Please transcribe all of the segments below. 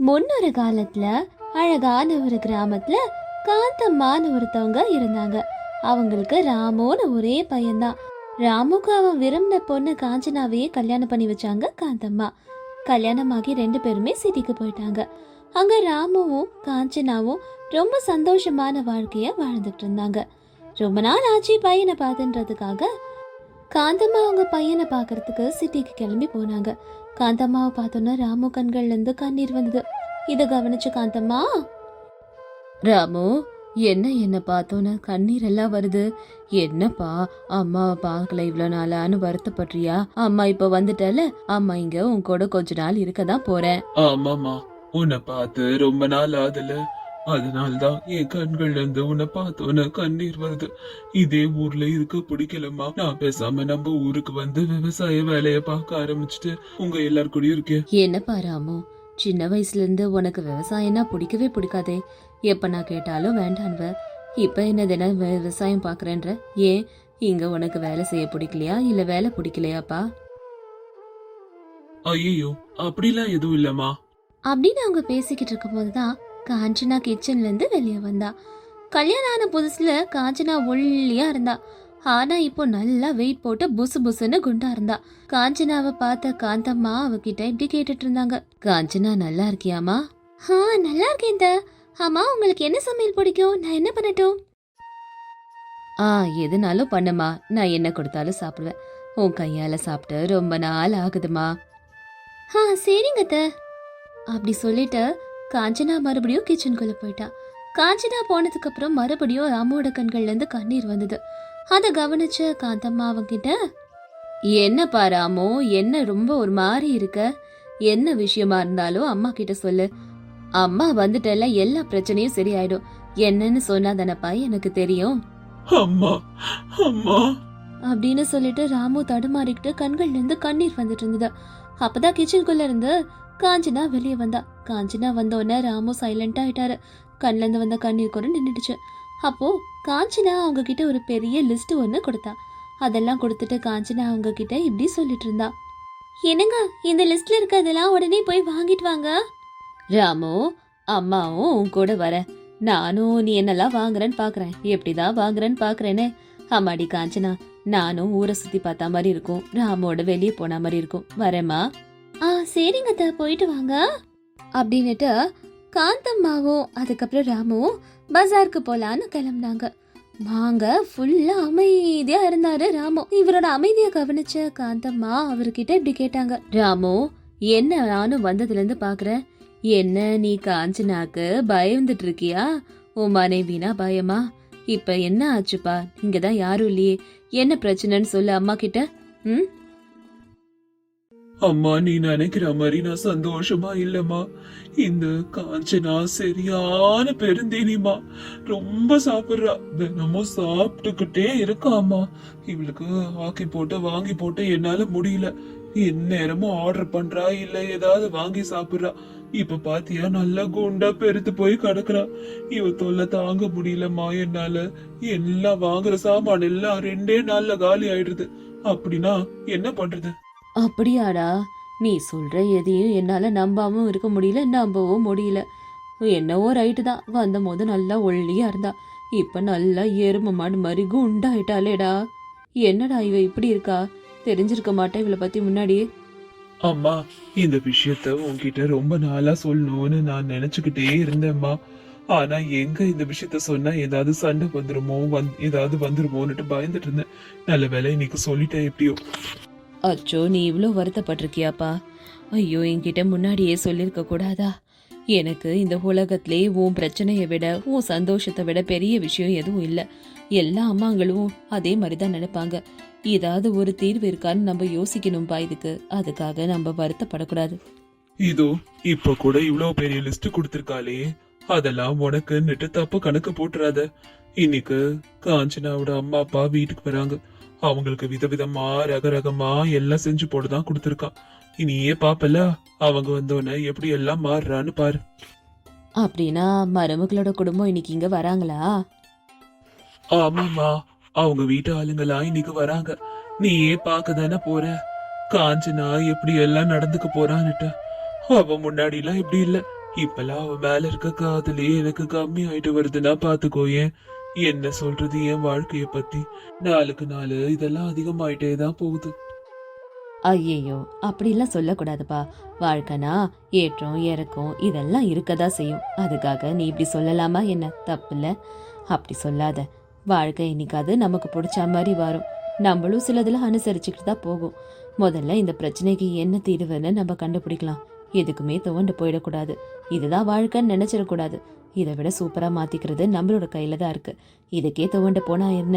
முன்னொரு காலத்துல அழகான ஒரு கிராமத்துல காந்தம்மான்னு ஒருத்தவங்க இருந்தாங்க. அவங்களுக்கு ராமுன்னு ஒரே பையன்தான். ராமுக்கு அவன் விரும்பின பொண்ணு காஞ்சனாவையே கல்யாணம் பண்ணி வச்சாங்க காந்தம்மா. கல்யாணமாகி ரெண்டு பேருமே சிட்டிக்கு போயிட்டாங்க. அங்க ராமுவும் காஞ்சனாவும் ரொம்ப சந்தோஷமான வாழ்க்கைய வாழ்ந்துட்டு இருந்தாங்க. ரொம்ப நாள் ஆச்சு பையனை பார்த்துன்றதுக்காக. காந்தம்மா அவங்க பையனை பார்க்கறதுக்கு சிட்டிக்கு கிளம்பி போனாங்க. காந்தம்மாவை பார்த்தோன்னா ராமு கண்கள்ல இருந்து கண்ணீர் வந்தது. இதை கவனிச்ச காந்தம்மா? ராமு என்ன என்ன பார்த்தோன்னு கண்ணீர் எல்லாம் வருது. என்னப்பா அம்மாவை பார்க்கல இவ்வளோ நாளான்னு வருத்தப்படுறியா? அம்மா இப்போ வந்துட்டல அம்மா இங்க உன் கூட கொஞ்ச நாள் இருக்க தான் போறேன். ஆமாமா உன்னை பார்த்து ரொம்ப நாள் ஆகுதுல அதனால்தான் என் கண்கள்ல இருந்து உன்னை பார்த்தோன்னு கண்ணீர் வருது. இதே ஊர்ல இருக்க பிடிக்கலம்மா. நான் பேசாம நம்ம ஊருக்கு வந்து விவசாய வேலைய பார்க்க ஆரம்பிச்சுட்டு உங்க எல்லார் கூடயும் இருக்கேன். என்னப்பா ராமு சின்ன வயசுல இருந்து உனக்கு விவசாயம்னா பிடிக்கவே பிடிக்காதே. எப்ப நான் கேட்டாலும் வேண்டான்வ. இப்ப என்ன தினம் விவசாயம் பாக்குறேன்ற ஏன்? இங்க உனக்கு வேலை செய்ய பிடிக்கலையா? இல்ல வேலை பிடிக்கலையாப்பா? ஐயோ அப்படிலாம் எதுவும் இல்லம்மா. அப்படின்னு அவங்க பேசிக்கிட்டு இருக்கும்போது தான் காஞ்சனா கிச்சன்லேருந்து வெளியே வந்தா. கல்யாணம் ஆன புதுசில் காஞ்சனா ஒல்லியாக இருந்தா. ஆனால் இப்போ நல்லா வெயிட் போட்டு புசு புசுன்னு குண்டா இருந்தா. காஞ்சனாவை பார்த்த காந்தம்மா அவகிட்ட இப்படி கேட்டுட்டு இருந்தாங்க. காஞ்சனா நல்லா இருக்கியாமா ஆ நல்லா இருக்கேன் தா ஆமா உங்களுக்கு என்ன சமையல் பிடிக்கும்? நான் என்ன பண்ணட்டும்? ஆ எதுனாலும் பண்ணுமா நான் என்ன கொடுத்தாலும் சாப்பிடுவேன். உன் கையால சாப்பிட்டு ரொம்ப நாள் ஆகுதுமா ஆ சரிங்க தா அப்படி சொல்லிட்டு காஞ்சனா மறுபடியும் கிச்சனுக்குள்ள போயிட்டா. காஞ்சனா போனதுக்கு அப்புறம் மறுபடியும் ராமோட கண்கள்ல இருந்து கண்ணீர் வந்தது. அதை கவனிச்ச காந்தம்மா அவங்கிட்ட என்னப்பா ராமு என்ன ரொம்ப ஒரு மாதிரி இருக்க? என்ன விஷயமா இருந்தாலும் அம்மா கிட்ட சொல்லு. அம்மா வந்துட்டல எல்லா பிரச்சனையும் சரியாயிடும். என்னன்னு சொன்னா தானப்பா எனக்கு தெரியும். அம்மா அம்மா. அப்படின்னு சொல்லிட்டு ராமு தடுமாறிக்கிட்டு கண்கள்ல இருந்து கண்ணீர் வந்துட்டு இருந்தது. அப்பதான் கிச்சனுக்குள்ள இருந்து காஞ்சனா வெளியே வந்தா. காஞ்சனா வந்த உடனே ராமு சைலண்ட் ஆயிட்டாரு. கண்ல இருந்து வந்த கண்ணீர் கூட நின்றுடுச்சு அப்போ காஞ்சனா அவங்க கிட்ட ஒரு பெரிய லிஸ்ட் ஒன்று கொடுத்தா. அதெல்லாம் கொடுத்துட்டு காஞ்சனா அவங்க கிட்ட இப்படி சொல்லிட்டு இருந்தா. என்னங்க இந்த லிஸ்ட்ல இருக்கிறதெல்லாம் உடனே போய் வாங்கிட்டு வாங்க? ராமு அம்மாவும் உன் கூட வர. நானும் நீ என்னெல்லாம் வாங்குறேன்னு பாக்குறேன். எப்படிதான் வாங்குறேன்னு பாக்குறேனே. அம்மாடி காஞ்சனா நானும் ஊரை சுத்தி பார்த்தா மாதிரி இருக்கும். ராமோட வெளியே போன மாதிரி இருக்கும். வரேம்மா. ஆ சரிங்க தா போயிட்டு வாங்க. அப்படின்னுட்டு காந்தம்மாவும் அதுக்கப்புறம் ராமுவும் பஜாருக்கு போலான்னு கிளம்புனாங்க. வாங்க ஃபுல்லா அமைதியா இருந்தாரு ராமு. இவரோட அமைதியை கவனிச்ச காந்தம்மா அவர்கிட்ட இப்படி கேட்டாங்க. ராமு என்ன நானும் வந்ததுல இருந்து பாக்குறேன். என்ன நீ காஞ்சனாக்கு பயந்துட்டு இருக்கியா? உன் மனைவினா பயமா? இப்ப என்ன ஆச்சுப்பா? இங்கதான் யாரும் இல்லையே. என்ன பிரச்சனைன்னு சொல்லு அம்மா கிட்ட ம்? அம்மா நீ நினைக்கிற மாதிரி நான் சந்தோஷமா இல்லம்மா. இந்த காஞ்சனா சரியான பெருந்தினிமா ரொம்ப சாப்பிடுறா. தினமும் சாப்பிட்டுக்கிட்டே இருக்காம்மா. இவளுக்கு ஆக்கி போட்டு வாங்கி போட்டு என்னால முடியல. எந்நேரமும் ஆர்டர் பண்றா இல்ல ஏதாவது வாங்கி சாப்பிடுறா. இப்ப பாத்தியா நல்லா குண்டா பெருத்து போய் கிடக்குறா. இவ தொல்லை தாங்க முடியலம்மா என்னால. எல்லாம் வாங்குற சாமான் எல்லாம் ரெண்டே நாள்ல காலி ஆயிடுது. அப்படின்னா என்ன பண்றது? அப்படியாடா? நீ சொல்கிற எதையும் என்னால் நம்பாம இருக்க முடியல நம்பவும் முடியல. என்னவோ ரைட்டு தான். வந்த போது நல்லா ஒல்லியாக இருந்தா. இப்போ நல்லா எரும மாடு மாதிரி குண்டாயிட்டாலேடா என்னடா இவ இப்படி இருக்கா? தெரிஞ்சிருக்க மாட்டேன் இவளை பற்றி முன்னாடி. அம்மா இந்த விஷயத்த உன்கிட்ட ரொம்ப நாளா சொல்லணும்னு நான் நினைச்சுக்கிட்டே இருந்தேம்மா. ஆனா எங்க இந்த விஷயத்த சொன்னா ஏதாவது சண்டை வந்துருமோ வந் ஏதாவது வந்துருமோன்னுட்டு பயந்துட்டு இருந்தேன். நல்ல வேலை இன்னைக்கு சொல்லிட்டேன் எப்படியோ. அச்சோ நீ இவ்வளோ வருத்தப்பட்டிருக்கியாப்பா? ஐயோ என்கிட்ட முன்னாடியே சொல்லியிருக்க கூடாதா? எனக்கு இந்த உலகத்திலே உன் பிரச்சனையை விட உன் சந்தோஷத்தை விட பெரிய விஷயம் எதுவும் இல்லை. எல்லா அம்மாங்களும் அதே மாதிரி தான் நினைப்பாங்க. ஏதாவது ஒரு தீர்வு இருக்கான்னு நம்ம யோசிக்கணும்பா இதுக்கு. அதுக்காக நம்ம வருத்தப்படக்கூடாது. இதோ இப்ப கூட இவ்வளவு பெரிய லிஸ்ட் கொடுத்திருக்காளே. அதெல்லாம் உனக்குன்னுட்டு தப்பு கணக்கு போட்டுறாத. இன்னைக்கு காஞ்சனாவோட அம்மா அப்பா வீட்டுக்கு வராங்க. அவங்களுக்கு விதவிதமா ரகரகமா எல்லாம் செஞ்சு போட்டுதான் கொடுத்திருக்கா. இனியே பாப்பல அவங்க வந்தோடனே எப்படி எல்லாம் மாறுறான்னு பாரு. அப்படின்னா மருமகளோட குடும்பம் இன்னைக்கு இங்க வராங்களா? ஆமாமா அவங்க வீட்டு ஆளுங்களா இன்னைக்கு வராங்க. நீயே பார்க்க தானே போற? காஞ்சனா எப்படி எல்லாம் நடந்துக்க போறான்னுட்டு. அவ முன்னாடி எல்லாம் இப்படி இல்ல. இப்பெல்லாம் அவ மேல இருக்க காதலே எனக்கு கம்மி ஆயிட்டு வருதுன்னா பாத்துக்கோ ஏன் என்ன சொல்றது என் வாழ்க்கைய பத்தி? நாளுக்கு நாள் இதெல்லாம் அதிகமாயிட்டே தான் போகுது. ஐயையோ அப்படிலாம் சொல்லக்கூடாதுப்பா. வாழ்க்கைனா ஏற்றம் இறக்கம் இதெல்லாம் இருக்கதா செய்யும். அதுக்காக நீ இப்படி சொல்லலாமா என்ன? தப்பில்ல. அப்படி சொல்லாத. வாழ்க்கை என்னைக்காவது நமக்கு பிடிச்ச மாதிரி வரும் நம்மளும் சிலதில் அனுசரிச்சுக்கிட்டு தான் போகும். முதல்ல இந்த பிரச்சனைக்கு என்ன தீர்வுன்னு நம்ம கண்டுபிடிக்கலாம். எதுக்குமே துவண்டு போயிடக்கூடாது. இதுதான் வாழ்க்கைன்னு நினச்சிடக்கூடாது. இதை விட சூப்பராக மாற்றிக்கிறது நம்மளோட கையில் தான் இருக்குது இதுக்கே துவண்டு போனால் என்ன?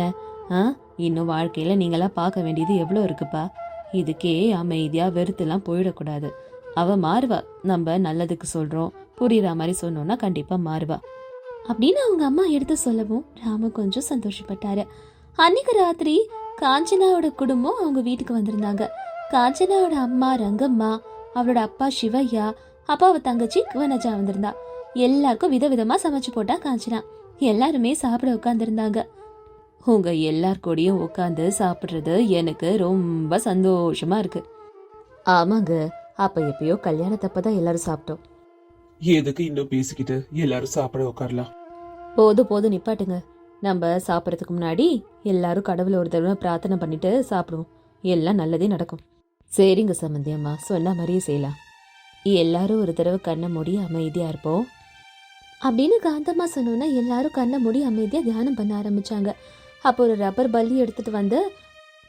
ஆ? இன்னும் வாழ்க்கையில் நீங்களாம் பார்க்க வேண்டியது எவ்வளோ இருக்குப்பா? இதுக்கே அமைதியாக வெறுத்துலாம் போயிடக்கூடாது. அவள் மாறுவா. நம்ம நல்லதுக்கு சொல்கிறோம் புரியுற மாதிரி சொன்னோன்னா கண்டிப்பாக மாறுவா. அப்படின்னு அவங்க அம்மா எடுத்து சொல்லவும் ராமு கொஞ்சம் சந்தோஷப்பட்டாரு. அன்னைக்கு ராத்திரி காஞ்சனாவோட குடும்பம் அவங்க வீட்டுக்கு வந்திருந்தாங்க. காஞ்சனாவோட அம்மா ரங்கம்மா அவளோட அப்பா சிவையா அப்பாவை தங்கச்சி குவனஜா வந்திருந்தா. எல்லாருக்கும் விதவிதமா சமைச்சு போட்டா காஞ்சனா. எல்லாருமே சாப்பிட உட்காந்துருந்தாங்க உங்க எல்லார் கூடயும் உட்காந்து சாப்பிடுறது எனக்கு ரொம்ப சந்தோஷமா இருக்கு. ஆமாங்க அப்ப எப்பயோ கல்யாணத்தப்பதான் எல்லாரும் சாப்பிட்டோம். எதுக்கு இன்னும் பேசிக்கிட்டு எல்லாரும் சாப்பிட உட்காரலாம்? போதும் போதும் நிப்பாட்டுங்க. நம்ம சாப்பிட்றதுக்கு முன்னாடி எல்லாரும் கடவுளை ஒரு தடவை பிரார்த்தனை பண்ணிட்டு சாப்பிடுவோம். எல்லாம் நல்லதே நடக்கும். சரிங்க சம்மந்தி அம்மா சொன்ன மாதிரியே செய்யலாம். எல்லாரும் ஒரு தடவை கண்ணை மூடி அமைதியா இருப்போம். அப்படின்னு காந்தம்மா சொன்னோன்னா எல்லாரும் கண்ணை மூடி அமைதியா தியானம் பண்ண ஆரம்பிச்சாங்க. அப்போ ஒரு ரப்பர் பல்லி எடுத்துட்டு வந்து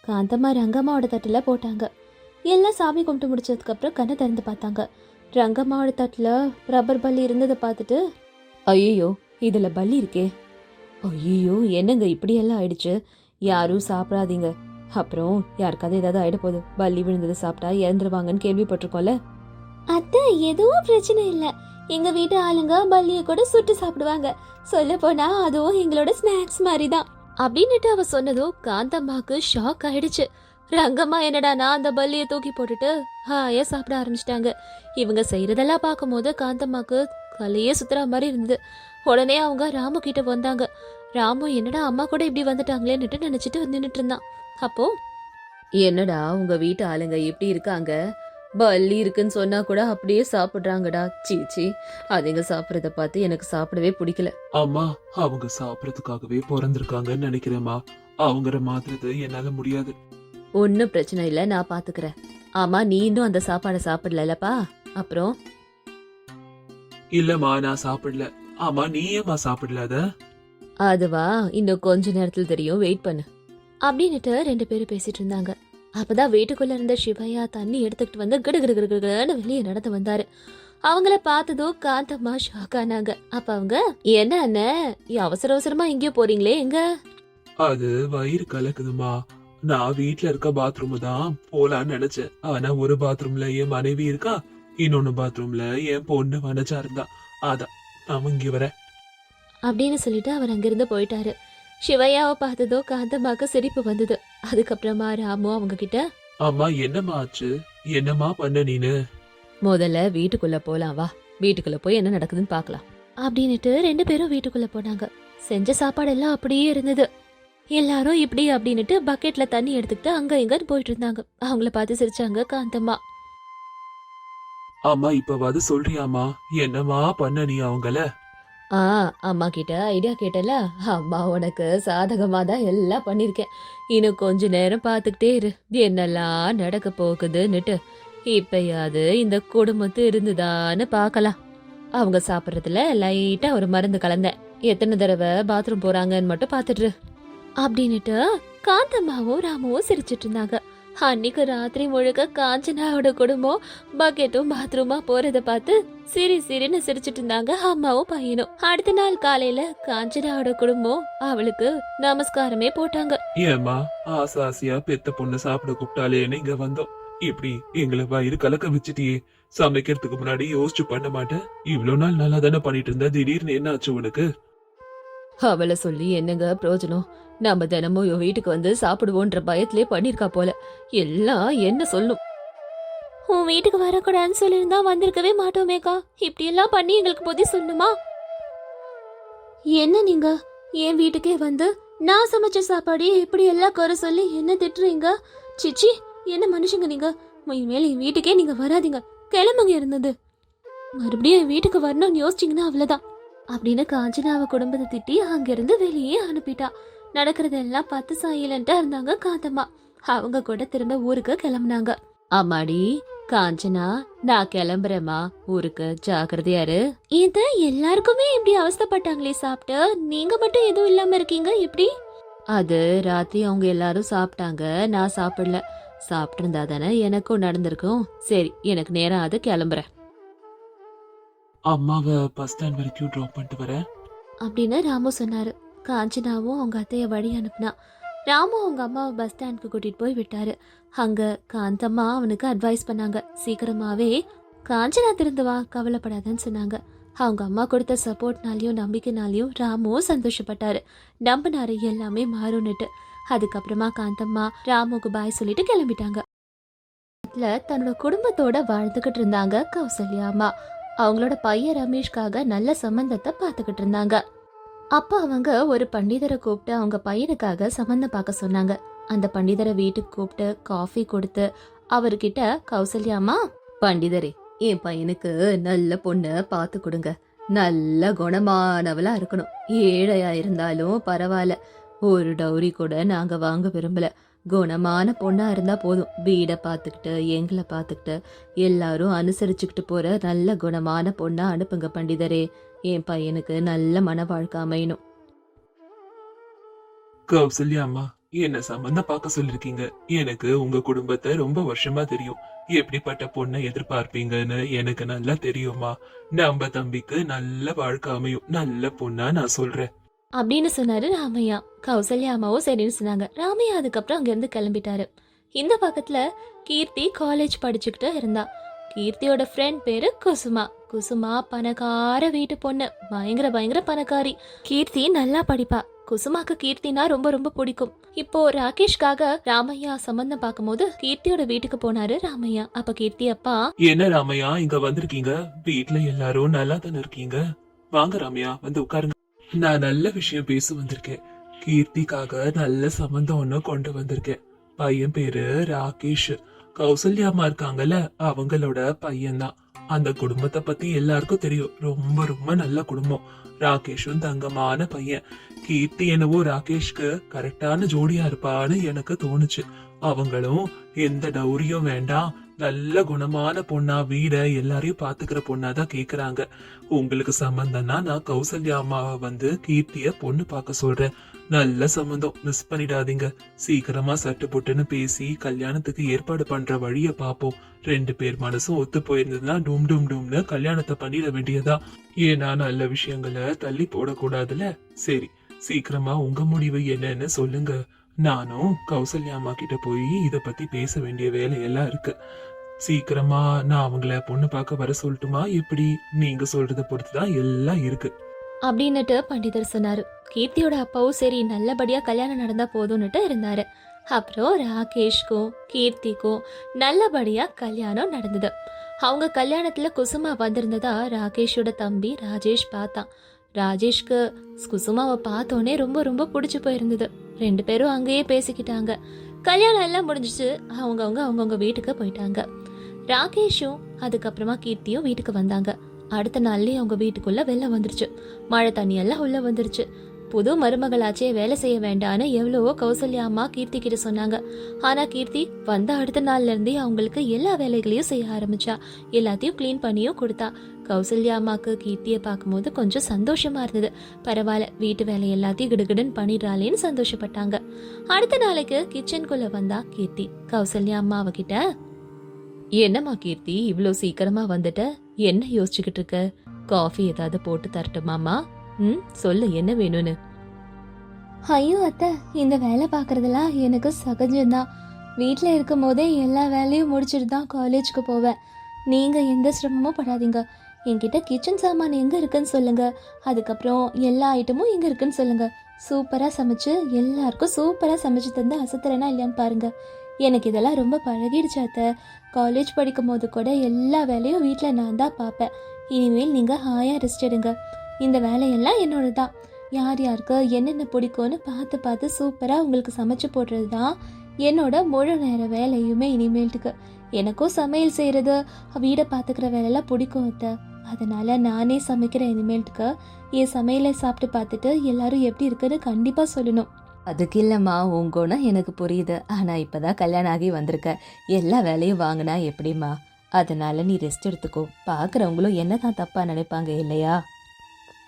காந்தம்மா ரங்கம்மாவோட தட்டுல போட்டாங்க. எல்லாம் சாமி கும்பிட்டு முடிச்சதுக்கு அப்புறம் கண்ணை திறந்து பார்த்தாங்க. ரங்கம்மாவோட தட்டுல ரப்பர் பல்லி இருந்ததை பார்த்துட்டு ஐயோ இதுல பல்லி இருக்கே. ஐயோ என்னங்க இப்படியெல்லாம் ஆயிடுச்சு? யாரும் சாப்பிடாதீங்க. அப்புறம் யாருக்காவது ஏதாவது ஆயிட போகுது. பல்லி விழுந்ததை சாப்பிட்டா இறந்துருவாங்கன்னு கேள்விப்பட்டிருக்கோம்ல. அத்தை எதுவும் பிரச்சனை இல்லை. எங்க வீட்டு ஆளுங்க பல்லிய கூட சுட்டு சாப்பிடுவாங்க. சொல்ல போனா அதுவும் எங்களோட ஸ்நாக்ஸ் மாதிரி தான் அப்படின்னுட்டு அவ சொன்னதும் காந்தம்மாக்கு ஷாக் ஆயிடுச்சு. ரங்கம்மா என்னடானா அந்த பல்லியை தூக்கி போட்டுட்டு ஹாயா சாப்பிட ஆரம்பிச்சிட்டாங்க. இவங்க செய்யறதெல்லாம் பார்க்கும்போது காந்தம்மாக்கு கலையே சுத்துற மாதிரி இருந்தது. உடனே அவங்க ராமு கிட்ட வந்தாங்க. ராமு என்னடா அம்மா கூட இப்படி வந்துட்டாங்களேன்னுட்டு நினைச்சிட்டு நின்னுட்டு இருந்தான். அப்போ என்னடா உங்க வீட்டு ஆளுங்க எப்படி இருக்காங்க? பல்லி இருக்குன்னு சொன்னா கூட அப்படியே சாப்பிடுறாங்கடா. சீச்சி அதுங்க சாப்பிட்றத பார்த்து எனக்கு சாப்பிடவே பிடிக்கல. அம்மா அவங்க சாப்பிடறதுக்காகவே பிறந்திருக்காங்கன்னு நினைக்கிறேம்மா. அவங்கள மாத்துறது என்னால முடியாது. ஒன்றும் பிரச்சனை இல்லை நான் பாத்துக்கிறேன். ஆமா நீ இன்னும் அந்த சாப்பாடை சாப்பிடலப்பா அப்புறம்? இல்லம்மா நான் சாப்பிடல. ஆமா நீ ஏம்மா சாப்பிடல அத அதுவா? இன்னும் கொஞ்ச நேரத்துல தெரியும். வெயிட் பண்ணு. அப்படின்னுட்டு ரெண்டு பேரும் பேசிட்டு இருந்தாங்க. அப்பதான் வீட்டுக்குள்ள இருந்த சிவையா தண்ணி எடுத்துக்கிட்டு வந்து கிடு கிடு வெளியே நடந்து வந்தாரு. அவங்கள பார்த்ததும் காந்தம்மா ஷாக் ஆனாங்க. அப்ப அவங்க என்ன அண்ணன் அவசர அவசரமா எங்கேயோ போறீங்களே எங்க? அது வயிறு கலக்குதுமா நான் வீட்ல இருக்க பாத்ரூம் தான் போலான்னு நினைச்சேன். ஆனா ஒரு பாத்ரூம்ல என் மனைவி இருக்கா இன்னொன்னு பாத்ரூம்ல என் பொண்ணு வனஜா இருந்தா. அதான் நான் இங்க வரேன். அப்படின்னு சொல்லிட்டு அவர் அங்கிருந்து போயிட்டாரு. சிவையாவை பார்த்ததோ காந்தம்மாக்கு சிரிப்பு வந்தது. அதுக்கப்புறமா ராமு அவங்க கிட்ட அம்மா என்னம்மா ஆச்சு? என்னம்மா பண்ண நீனு? முதல்ல வீட்டுக்குள்ள போலாம் வா. வீட்டுக்குள்ள போய் என்ன நடக்குதுன்னு பார்க்கலாம். அப்படின்னுட்டு ரெண்டு பேரும் வீட்டுக்குள்ள போனாங்க. செஞ்ச சாப்பாடு எல்லாம் அப்படியே இருந்தது. எல்லாரும் இப்படி அப்படின்னுட்டு பக்கெட்ல தண்ணி எடுத்துக்கிட்டு அங்க இங்கன்னு போயிட்டு இருந்தாங்க. அவங்கள பார்த்து சிரிச்சாங்க காந்தம்மா. அம்மா இப்பவாது சொல்றியாமா என்னம்மா பண்ண நீ அவங்கள? ஆ அம்மா கிட்ட ஐடியா கேட்டல அம்மா உனக்கு சாதகமாக தான் எல்லாம் பண்ணியிருக்கேன் இன்னும் கொஞ்ச நேரம் பார்த்துக்கிட்டே இரு. என்னெல்லாம் நடக்க போகுதுன்னுட்டு. இப்பயாவது இந்த குடும்பத்து இருந்துதான்னு பார்க்கலாம். அவங்க சாப்பிட்றதுல லைட்டாக ஒரு மருந்து கலந்தேன். எத்தனை தடவை பாத்ரூம் போகிறாங்கன்னு மட்டும் பார்த்துட்டு அப்படின்னுட்டு காந்தம்மாவும் ராமுவும் சிரிச்சிட்டு இருந்தாங்க. அன்னைக்கு ராத்திரி முழுக்க காஞ்சனாவோட குடும்பம் பக்கெட்டும் பாத்ரூமா போறத பார்த்து சிரி சிரின்னு சிரிச்சிட்டு இருந்தாங்க அம்மாவும் பையனும். அடுத்த நாள் காலையில காஞ்சனாவோட குடும்பம் அவளுக்கு நமஸ்காரமே போட்டாங்க. ஏம்மா ஆசை ஆசையா பெத்த பொண்ணு சாப்பிட கூப்பிட்டாலேன்னு இங்க வந்தோம்? இப்படி எங்களை வயிறு கலக்க வச்சுட்டியே. சமைக்கிறதுக்கு முன்னாடி யோசிச்சு பண்ண மாட்டேன். இவ்வளவு நாள் நல்லா தானே பண்ணிட்டு இருந்த திடீர்னு என்ன ஆச்சு உனக்கு? அவளை சொல்லி என்னங்க பிரயோஜனம்? நம்ம தினமும் இவ வீட்டுக்கு வந்து சாப்பிடுவோன்ற பயத்திலே பண்ணிருக்கா போல. எல்லாம் என்ன சொல்லும்? உன் வீட்டுக்கு வரக்கூடாதுன்னு சொல்லியிருந்தா வந்திருக்கவே மாட்டோமேக்கா இப்படி எல்லாம் பண்ணி எங்களுக்கு புத்தி சொல்லணுமா? என்ன நீங்க? என் வீட்டுக்கே வந்து நான் சமைச்ச சாப்பாடு இப்படி எல்லாம் குறை சொல்லி என்ன திட்டுறீங்க? சிச்சி என்ன மனுஷங்க நீங்க? இனிமேல் என் வீட்டுக்கே நீங்க வராதீங்க. கிளம்புங்க இருந்தது. மறுபடியும் என் வீட்டுக்கு வரணும்னு யோசிச்சிங்கன்னா அவ்வளோதான் அப்படின்னு காஞ்சனாவை குடும்பத்தை திட்டி அங்கிருந்து வெளியே அனுப்பிட்டா. நடக்கிறதெல்லாம் பார்த்து சைலண்டா இருந்தாங்க காந்தம்மா. அவங்க கூட திரும்ப ஊருக்கு கிளம்புனாங்க. அம்மாடி காஞ்சனா நான் கிளம்புறேம்மா. ஊருக்கு ஜாக்கிரதையா இரு. இது எல்லாருக்குமே இப்படி அவஸ்தைப்பட்டாங்களே சாப்பிட்டு? நீங்க மட்டும் எதுவும் இல்லாம இருக்கீங்க? எப்படி? அது ராத்திரி அவங்க எல்லாரும் சாப்பிட்டாங்க. நான் சாப்பிடல. சாப்பிட்டிருந்தா தானே எனக்கும் நடந்திருக்கும். சரி எனக்கு நேரம் அது கிளம்புறேன். அம்மாவை பஸ் ஸ்டாண்ட் வரைக்கும் ட்ராப் பண்ணிட்டு வரேன். அப்படின்னு ராமு சொன்னாரு. காஞ்சனாவும் அவங்க அத்தையை வழி அனுப்புனா ராமு அவங்க அம்மாவை பஸ் ஸ்டாண்ட்க்கு கூட்டிட்டு போய் விட்டாரு. அங்க காந்தம்மா அவனுக்கு அட்வைஸ் பண்ணாங்க. சீக்கிரமாவே காஞ்சனா திருந்து வா கவலைப்படாதன்னு சொன்னாங்க. அவங்க அம்மா கொடுத்த சப்போர்ட்னாலையும் நம்பிக்கைனாலையும் ராமு சந்தோஷப்பட்டாரு. நம்பினாரு எல்லாமே மாறும்னுட்டு. அதுக்கப்புறமா காந்தம்மா ராமுக்கு பாய் சொல்லிட்டு கிளம்பிட்டாங்க. தன்னோட குடும்பத்தோட வாழ்ந்துகிட்டு இருந்தாங்க கௌசல்யா அம்மா. அவங்களோட பையன் ரமேஷ்காக நல்ல சம்பந்தத்தை பார்த்துக்கிட்டு இருந்தாங்க. அப்போ அவங்க ஒரு பண்டிதரை கூப்பிட்டு அவங்க பையனுக்காக சம்மந்தம் பார்க்க சொன்னாங்க. அந்த பண்டிதரை வீட்டுக்கு கூப்பிட்டு காஃபி கொடுத்து அவர்கிட்ட கௌசல்யா அம்மா பண்டிதரே என் பையனுக்கு நல்ல பொண்ணை பார்த்து கொடுங்க. நல்ல குணமானவளா இருக்கணும். ஏழையா இருந்தாலும் பரவாயில்ல. ஒரு டௌரி கூட நாங்க வாங்க விரும்பல. குணமான பொண்ணா இருந்தா போதும். வீடை பார்த்துக்கிட்டு எங்களை பார்த்துக்கிட்டு எல்லாரும் அனுசரிச்சுக்கிட்டு போற நல்ல குணமான பொண்ணா அனுப்புங்க பண்டிதரே. என் பையனுக்கு நல்ல மன வாழ்க்கை அமையணும். கௌசல்யா அம்மா என்ன சம்பந்தம் பார்க்க சொல்லிருக்கீங்க? எனக்கு உங்க குடும்பத்தை ரொம்ப வருஷமா தெரியும். எப்படிப்பட்ட பொண்ணை எதிர்பார்ப்பீங்கன்னு எனக்கு நல்லா தெரியுமா நம்ம தம்பிக்கு நல்ல வாழ்க்கை அமையும். நல்ல பொண்ணா நான் சொல்றேன். அப்படின்னு சொன்னாரு ராமையா. கௌசல்யா அம்மாவும் சரின்னு சொன்னாங்க. ராமையா அதுக்கப்புறம் அங்கிருந்து கிளம்பிட்டாரு. இந்த பக்கத்துல கீர்த்தி காலேஜ் படிச்சுக்கிட்டு இருந்தா. கீர்த்தியோட ஃப்ரெண்ட் பேரு குசுமா. குசுமா பணக்கார வீட்டு பொண்ணு. பயங்கர பயங்கர பணக்காரி. கீர்த்தி நல்லா படிப்பா. குசுமாக்கு கீர்த்தினா ரொம்ப ரொம்ப பிடிக்கும். இப்போ ராகேஷ்காக ராமையா சம்பந்தம் பார்க்கும்போது கீர்த்தியோட வீட்டுக்கு போனாரு ராமையா. அப்ப கீர்த்தி அப்பா என்ன ராமையா இங்க வந்திருக்கீங்க? வீட்ல எல்லாரும் நல்லா தானே இருக்கீங்க? வாங்க ராமையா வந்து உட்காருங்க. நான் நல்ல விஷயம் பேச வந்திருக்கேன். கீர்த்திக்காக நல்ல சம்பந்தம் ஒண்ணு கொண்டு வந்திருக்கேன். பையன் பேரு ராகேஷ். கௌசல்யாமா இருக்காங்கல்ல அவங்களோட பையன்தான். அந்த குடும்பத்தை பத்தி எல்லாருக்கும் தெரியும். ரொம்ப ரொம்ப நல்ல குடும்பம். ராகேஷும் தங்கமான பையன். கீர்த்தி என்னவோ ராகேஷ்க்கு கரெக்டான ஜோடியா இருப்பான்னு எனக்கு தோணுச்சு. அவங்களும் எந்த டௌரியும் வேண்டாம். நல்ல குணமான பொண்ணா வீட எல்லாரையும் பாத்துக்கிற பொண்ணா தான் கேக்குறாங்க. உங்களுக்கு சம்பந்தம்னா நான் கௌசல்யா அம்மாவை வந்து கீர்த்திய பொண்ணு பார்க்க சொல்றேன். நல்ல சம்மந்தம். மிஸ் பண்ணிடாதீங்க. சீக்கிரமா சட்டு புட்டுன்னு பேசி கல்யாணத்துக்கு ஏற்பாடு பண்ற வழிய பாப்போம். ரெண்டு பேர் மனசும் ஒத்து போயிருந்ததுன்னா டூம் டூம் டூம்னு கல்யாணத்தை பண்ணிட வேண்டியதா? ஏன்னா நல்ல விஷயங்களை தள்ளி போடக்கூடாதுல சரி சீக்கிரமா உங்க முடிவு என்னன்னு சொல்லுங்க. நானும் கௌசல்யா அம்மா கிட்ட போய் இத பத்தி பேச வேண்டிய வேலையெல்லாம் இருக்கு. சீக்கிரமா நான் அவங்கள பொண்ணு பார்க்க வர சொல்லட்டுமா? எப்படி? நீங்க சொல்றத பொறுத்துதான் எல்லாம் இருக்கு. அப்படின்னுட்டு பண்டிதர் சொன்னார். கீர்த்தியோட அப்பாவும் சரி நல்லபடியாக கல்யாணம் நடந்தால் போதும்னுட்டு இருந்தார். அப்புறம் ராகேஷ்க்கும் கீர்த்திக்கும் நல்லபடியாக கல்யாணம் நடந்தது. அவங்க கல்யாணத்தில் குசுமா வந்திருந்ததா ராகேஷோட தம்பி ராஜேஷ் பார்த்தான் ராஜேஷ்க்கு குசுமாவை பார்த்தோன்னே ரொம்ப ரொம்ப பிடிச்சி போயிருந்தது. ரெண்டு பேரும் அங்கேயே பேசிக்கிட்டாங்க. கல்யாணம் எல்லாம் முடிஞ்சிச்சு அவங்கவுங்க அவங்கவுங்க வீட்டுக்கு போயிட்டாங்க. ராகேஷும் அதுக்கப்புறமா கீர்த்தியும் வீட்டுக்கு வந்தாங்க. அடுத்த நாள்லயே அவங்க வீட்டுக்குள்ள வெள்ளம் வந்துருச்சு. மழை தண்ணி எல்லாம் உள்ள வந்துருச்சு. புது மருமகளாச்சே வேலை செய்ய வேண்டான்னு எவ்வளவோ கௌசல்யா அம்மா கீர்த்தி கிட்ட சொன்னாங்க. ஆனா கீர்த்தி வந்த அடுத்த நாள்ல இருந்தே அவங்களுக்கு எல்லா வேலைகளையும் செய்ய ஆரம்பிச்சா. எல்லாத்தையும் க்ளீன் பண்ணியும் கொடுத்தா. கௌசல்யா அம்மாக்கு கீர்த்தியை பார்க்கும்போது கொஞ்சம் சந்தோஷமா இருந்தது. பரவாயில்ல வீட்டு வேலை எல்லாத்தையும் கிடுகிடுன்னு பண்ணிடுறாளேன்னு சந்தோஷப்பட்டாங்க. அடுத்த நாளைக்கு கிச்சனுக்குள்ள வந்தா கீர்த்தி கௌசல்யா அம்மா அவகிட்ட என்னம்மா கீர்த்தி இவ்வளோ சீக்கிரமா வந்துட்ட? என்ன யோசிச்சுக்கிட்டு இருக்க? காஃபி ஏதாவது போட்டு தரட்டுமாமா ம் சொல்லு என்ன வேணும்னு. ஐயோ அத்தை இந்த வேலை பார்க்கறதெல்லாம் எனக்கு சகஜம்தான். வீட்டில் இருக்கும் போதே எல்லா வேலையும் முடிச்சுட்டு தான் காலேஜ்க்கு போவேன். நீங்கள் எந்த சிரமமும் படாதீங்க. என்கிட்ட கிச்சன் சாமான் எங்கே இருக்குன்னு சொல்லுங்க. அதுக்கப்புறம் எல்லா ஐட்டமும் எங்கே இருக்குன்னு சொல்லுங்க. சூப்பராக சமைச்சு எல்லாருக்கும் சூப்பராக சமைச்சு தந்து அசத்துறேனா இல்லையான்னு பாருங்க. எனக்கு இதெல்லாம் ரொம்ப பழகிடுச்சு அத்தை. காலேஜ் படிக்கும்போது கூட எல்லா வேலையும் வீட்டில் நான் தான் பார்ப்பேன். இனிமேல் நீங்கள் ஹாயாக ரெஸ்ட் எடுங்க. இந்த வேலையெல்லாம் என்னோட தான் யார் யாருக்கு என்னென்ன பிடிக்கும்னு பார்த்து பார்த்து சூப்பராக உங்களுக்கு சமைச்சு போடுறது தான் என்னோட முழு நேர வேலையுமே இனிமேல்ட்டுக்கு. எனக்கும் சமையல் செய்கிறது வீடை பார்த்துக்கிற வேலையெல்லாம் பிடிக்கும் அத்தை. அதனால் நானே சமைக்கிறேன் இனிமேல்ட்டுக்கு. என் சமையலை சாப்பிட்டு பார்த்துட்டு எல்லாரும் எப்படி இருக்குன்னு கண்டிப்பாக சொல்லணும். அதுக்கு இல்லைம்மா உன் குணம் எனக்கு புரியுது. ஆனால் இப்போ தான் கல்யாணம் ஆகி வந்திருக்க. எல்லா வேலையும் வாங்கினா எப்படிம்மா? அதனால நீ ரெஸ்ட் எடுத்துக்கோ. பார்க்குறவங்களும் என்ன தான் தப்பாக நினைப்பாங்க இல்லையா?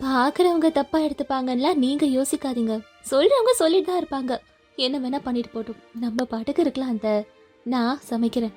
பார்க்குறவங்க தப்பாக எடுத்துப்பாங்கன்னா நீங்கள் யோசிக்காதீங்க. சொல்கிறவங்க சொல்லிட்டு தான் இருப்பாங்க. என்ன வேணால் பண்ணிட்டு போட்டும். நம்ம பாட்டுக்கு இருக்கலாம் அந்த. நான் சமைக்கிறேன்.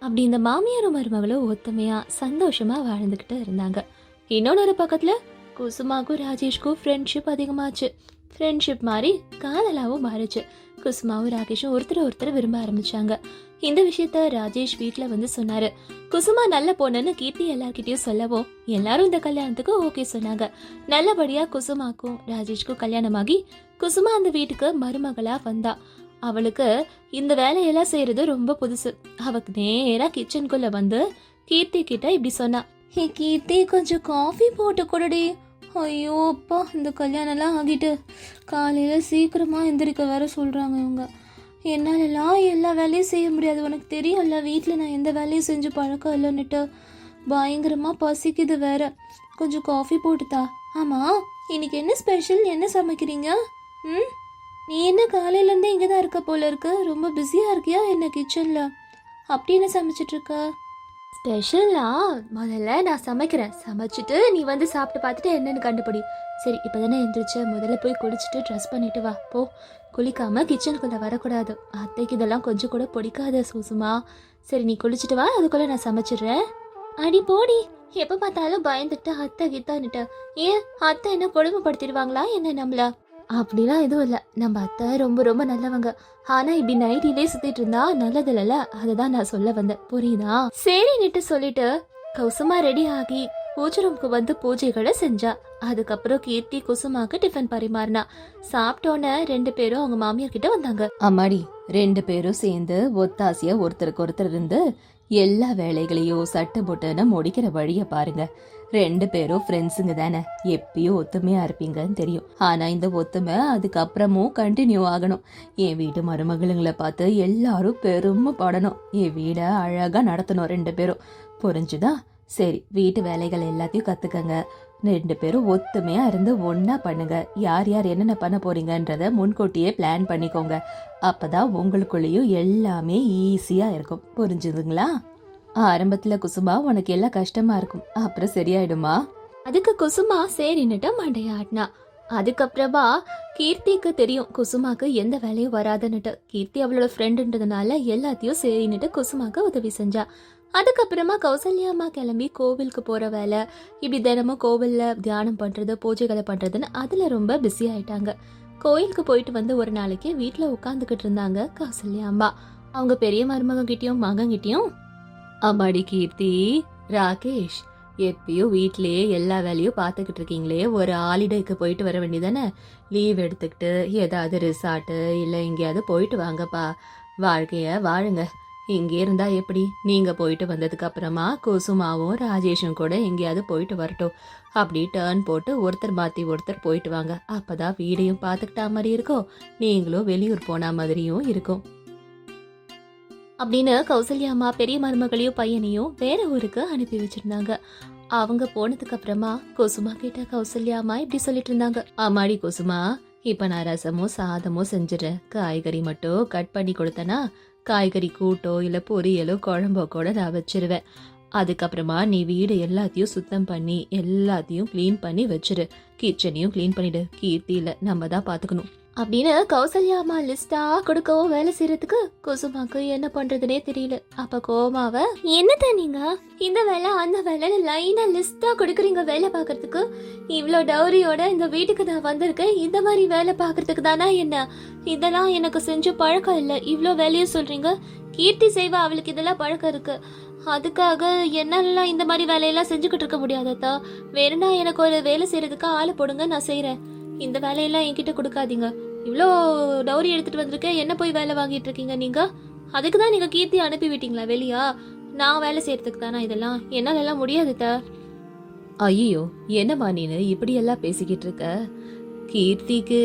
அப்படி இந்த மாமியாரும் மருமகளும் ஒத்துமையா சந்தோஷமாக வாழ்ந்துக்கிட்டு இருந்தாங்க. இன்னொன்று பக்கத்தில் குசுமாக்கும் ராஜேஷ்க்கும் ஃப்ரெண்ட்ஷிப் அதிகமாச்சு. ஃப்ரெண்ட்ஷிப் மாதிரி காதலாகவும் மாறுச்சு. குசுமாவும் ராகேஷும் ஒருத்தர் ஒருத்தர் விரும்ப ஆரம்பிச்சாங்க. இந்த விஷயத்த ராஜேஷ் வீட்டில் வந்து சொன்னாரு. குசுமா நல்ல பொண்ணுன்னு கீர்த்தி எல்லார்கிட்டயும் சொல்லவும் எல்லாரும் இந்த கல்யாணத்துக்கு ஓகே சொன்னாங்க. நல்லபடியா குசுமாக்கும் ராஜேஷ்க்கும் கல்யாணமாகி குசுமா அந்த வீட்டுக்கு மருமகளா வந்தா. அவளுக்கு இந்த வேலையெல்லாம் செய்யறது ரொம்ப புதுசு. அவக்கு நேரா கிச்சனுக்குள்ள வந்து கீர்த்தி கிட்ட இப்படி சொன்னா ஹே கீர்த்தி கொஞ்சம் காஃபி போட்டு கொடுடி. ஐயோ அப்பா இந்த கல்யாணம்லாம் ஆகிட்டு காலையில் சீக்கிரமாக எந்திரிக்க வேற சொல்கிறாங்க இவங்க. என்னாலலாம் எல்லா வேலையும் செய்ய முடியாது. உனக்கு தெரியும்ல வீட்டில் நான் எந்த வேலையும் செஞ்சு பழக்கம் இல்லைன்னுட்டு. பயங்கரமாக பசிக்குது வேற. கொஞ்சம் காஃபி போட்டுத்தா. ஆமாம் இன்னைக்கு என்ன ஸ்பெஷல் என்ன சமைக்கிறீங்க? ம்? நீ என்ன காலையிலேருந்தே இங்கே தான் இருக்க போல இருக்கு? ரொம்ப பிஸியாக இருக்கியா என்ன கிச்சனில் அப்படி என்ன சமைச்சிட்டுருக்க ஸ்பெஷலா? முதல்ல நான் சமைக்கிறேன். சமைச்சிட்டு நீ வந்து சாப்பிட்டு பார்த்துட்டு என்னன்னு கண்டுபிடி. சரி இப்போ தானே எந்திரிச்ச. முதல்ல போய் குளிச்சுட்டு ட்ரெஸ் பண்ணிட்டு வா. போ. குளிக்காம கிச்சனுக்குள்ளே வரக்கூடாது. அத்தைக்கு இதெல்லாம் கொஞ்சம் கூட பிடிக்காத சூசுமா. சரி நீ குளிச்சுட்டு வா. அதுக்குள்ளே நான் சமைச்சிடுறேன். அடி போடி. எப்போ பார்த்தாலும் பயந்துட்டு அத்தை கித்தான்னுட்டு. ஏன்? அத்தை என்ன கொடுமைப்படுத்திடுவாங்களா? என்ன நம்மள? அப்படிலாம் எதுவும் இல்லை. நம்ம அத்தை ரொம்ப ரொம்ப நல்லவங்க. ஆனா இப்படி நைட்டிலே சுத்திட்டு இருந்தா நல்லது இல்லைல்ல அதை தான் நான் சொல்ல வந்தேன். புரியுதா? சரின்னுட்டு சொல்லிட்டு கௌசமா ரெடி ஆகி பூஜை ரூம்க்கு வந்து பூஜைகளை செஞ்சா. அதுக்கப்புறம் கீர்த்தி குசுமாக்கு டிஃபன் பரிமாறினா. சாப்பிட்டோன்னே ரெண்டு பேரும் அவங்க மாமியார் கிட்ட வந்தாங்க. அம்மாடி ரெண்டு பேரும் சேர்ந்து ஒத்தாசியா ஒருத்தருக்கு ஒருத்தர் இருந்து எல்லா வேலைகளையும் சட்டை போட்டுன்னு முடிக்கிற வழிய பாருங்க. ரெண்டு பேரும் ஃப்ரெண்ட்ஸுங்க தானே. எப்பயும் ஒத்துமையா இருப்பீங்கன்னு தெரியும். ஆனா இந்த ஒத்துமை அதுக்கப்புறமும் கண்டினியூ ஆகணும். என் வீட்டு மருமகளுங்களை பார்த்து எல்லாரும் பெருமைப்படணும் என் வீடை அழகா நடத்தணும் ரெண்டு பேரும். புரிஞ்சுதா? சரி வீட்டு வேலைகள் எல்லாத்தையும் கத்துக்கங்க. ரெண்டு பேரும் ஒத்துமையா இருந்து ஒன்றா பண்ணுங்க. யார் யார் என்னென்ன பண்ண போறீங்கன்றத முன்கூட்டியே பிளான் பண்ணிக்கோங்க. அப்பதான் உங்களுக்குள்ளேயும் எல்லாமே ஈஸியா இருக்கும். புரிஞ்சுதுங்களா? ஆரம்பத்துல குசுமா உனக்கு எல்லாம் கஷ்டமா இருக்கும். அப்புறம் சரியாயிடுமா? அதுக்கு குசுமா சரின்னுட்டு மண்டையாடினா அதுக்கப்புறமா கீர்த்திக்கு தெரியும் குசுமாக்கு எந்த வேலையும் வராதுன்னுட்டு. கீர்த்தி அவளோட ஃப்ரெண்டுன்றதுனால எல்லாத்தையும் சரின்னுட்டு குசுமாக்கு உதவி செஞ்சா. அதுக்கப்புறமா கௌசல்யா அம்மா கிளம்பி கோவிலுக்கு போற வேலை. இப்படி தினமும் கோவில்ல தியானம் பண்றது பூஜைகளை பண்றதுன்னு அதுல ரொம்ப பிஸி ஆயிட்டாங்க. கோயிலுக்கு போயிட்டு வந்து ஒரு நாளைக்கு வீட்டில் உட்காந்துக்கிட்டு இருந்தாங்க கௌசல்யா அம்மா. அவங்க பெரிய மருமகன் கிட்டயும் மகன் கிட்டயும் அம்மாடி கீர்த்தி ராகேஷ் எப்பயும் வீட்லயே எல்லா வேலையும் பார்த்துக்கிட்டு இருக்கீங்களே. ஒரு ஹாலிடேக்கு போயிட்டு வர வேண்டியதானே? லீவ் எடுத்துக்கிட்டு ஏதாவது ரிசார்ட்டு இல்லை எங்கேயாவது போயிட்டு வாங்கப்பா. வாழ்க்கையை வாழுங்க. இங்கே இருந்தா எப்படி? நீங்க போயிட்டு வந்ததுக்கு அப்புறமா குசுமாவும் ராஜேஷும் கூட எங்கேயாவது போயிட்டு வரட்டும். அப்படி டேர்ன் போட்டு ஒருத்தர் மாத்தி ஒருத்தர் போயிட்டு வாங்க. அப்பதான் வீடையும் பார்த்துக்கிட்டா மாதிரி இருக்கும். நீங்களும் வெளியூர் போனா மாதிரியும் இருக்கும். அப்படின்னு கௌசல்யா அம்மா பெரிய மருமகளையும் பையனையும் வேற ஊருக்கு அனுப்பி வச்சிருந்தாங்க. அவங்க போனதுக்கு அப்புறமா குசுமா கிட்ட கௌசல்யா அம்மா இப்படி சொல்லிட்டு இருந்தாங்க. ஆமாடி குசுமா இப்ப நான் ரசமோ சாதமோ செஞ்சிடறேன். காய்கறி மட்டும் கட் பண்ணி கொடுத்தனா காய்கறி கூட்டோ இல்ல பொரியலோ குழம்போ கூட நான் வச்சிருவேன். அதுக்கப்புறமா நீ வீடு எல்லாத்தையும் சுத்தம் பண்ணி எல்லாத்தையும் க்ளீன் பண்ணி வச்சிரு. கிச்சனையும் க்ளீன் பண்ணிடு. கீர்த்தியில நம்ம தான் பாத்துக்கணும். அப்படின்னு கௌசல்யா அம்மா லிஸ்டா கொடுக்கவும் வேலை செய்யறதுக்கு குசுமாக்கு என்ன பண்றதுனே தெரியல. அப்ப கோமாவ என்னத்த நீங்க? இந்த வேலை அந்த வேலை லைனா லிஸ்டா கொடுக்குறீங்க வேலை பார்க்கறதுக்கு? இவ்வளோ டவுரியோட இந்த வீட்டுக்கு நான் வந்திருக்கேன். இந்த மாதிரி வேலை பாக்குறதுக்கு தானா என்ன? இதெல்லாம் எனக்கு செஞ்ச பழக்கம் இல்ல. இவ்வளோ வேலையும் சொல்றீங்க. கீர்த்தி செய்வா அவளுக்கு இதெல்லாம் பழக்கம் இருக்கு. அதுக்காக என்னெல்லாம் இந்த மாதிரி வேலையெல்லாம் செஞ்சுக்கிட்டு இருக்க முடியாதத்தா வேணும்னா எனக்கு ஒரு வேலை செய்யறதுக்கு ஆளை போடுங்க நான் செய்யறேன் இந்த வேலையெல்லாம் என்கிட்ட கொடுக்காதீங்க. இவ்வளோ டவுரி எடுத்துட்டு வந்திருக்கேன் என்ன போய் வேலை வாங்கிட்டு இருக்கீங்க நீங்க? அதுக்கு தான் நீங்க கீர்த்தி அனுப்பி விட்டீங்களா வெளியா? நான் வேலை செய்யறதுக்கு தானா இதெல்லாம்? என்னால எல்லாம் முடியாது த. ஐயோ என்னம்மா நீனு இப்படியெல்லாம் பேசிக்கிட்டு இருக்க? கீர்த்திக்கு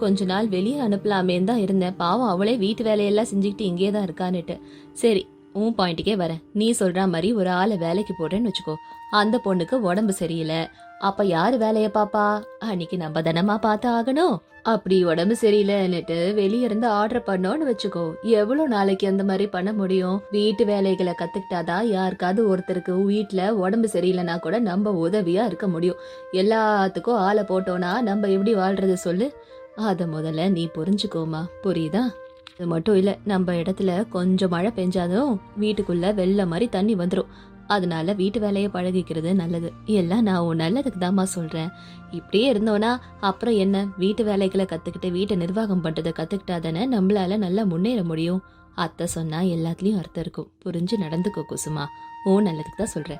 கொஞ்ச நாள் வெளியே அனுப்பலாமேன்னு தான் இருந்தேன். பாவம் அவளே வீட்டு வேலையெல்லாம் செஞ்சுக்கிட்டு இங்கே தான் இருக்கான்னுட்டு. சரி உன் பாயிண்ட்டுக்கே வரேன். நீ சொல்கிற மாதிரி ஒரு ஆளை வேலைக்கு போடுறேன்னு வச்சுக்கோ. அந்த பொண்ணுக்கு உடம்பு சரியில்லை. அப்ப யாரு வேலைய பாப்பா? அன்னைக்கு நம்ம தனமா பார்த்து ஆகணும். அப்படி உடம்பு சரியில்லைன்னுட்டு வெளிய இருந்து ஆர்டர் பண்ணோன்னு வச்சுக்கோ. எவ்வளவு நாளைக்கு அந்த மாதிரி பண்ண முடியும்? வீட்டு வேலைகளை கத்துக்கிட்டாதான் யாருக்காவது ஒருத்தருக்கு வீட்டுல உடம்பு சரியில்லைன்னா கூட நம்ம உதவியா இருக்க முடியும். எல்லாத்துக்கும் ஆளை போட்டோம்னா நம்ம எப்படி வாழ்றது சொல்லு? அத முதல்ல நீ புரிஞ்சுக்கோமா புரியுதா? அது மட்டும் இல்லை நம்ம இடத்துல கொஞ்சம் மழை பெஞ்சாலும் வீட்டுக்குள்ள வெள்ளம் மாதிரி தண்ணி வந்துடும் அதனால வீட்டு வேலையை பழகிக்கிறது நல்லது. எல்லாம் நான் உன் நல்லதுக்கு தாம்மா சொல்றேன். இப்படியே இருந்தோன்னா அப்புறம் என்ன? வீட்டு வேலைகளை கத்துக்கிட்டு வீட்டை நிர்வாகம் பண்றதை கத்துக்கிட்டாதானே நம்மளால நல்லா முன்னேற முடியும். அத்தை சொன்னா எல்லாத்துலயும் அர்த்தம் இருக்கும். புரிஞ்சு நடந்துக்கோ குசுமா. ஓ நல்லதுக்கு தான் சொல்றேன்.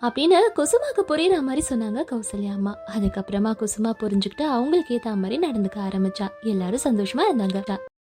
அப்படின்னு குசுமாக்கு புரியுற மாதிரி சொன்னாங்க கௌசல்யா அம்மா. அதுக்கப்புறமா குசுமா புரிஞ்சுக்கிட்டு அவங்களுக்கு ஏத்த மாதிரி நடந்துக்க ஆரம்பிச்சா. எல்லாரும் சந்தோஷமா இருந்தாங்க.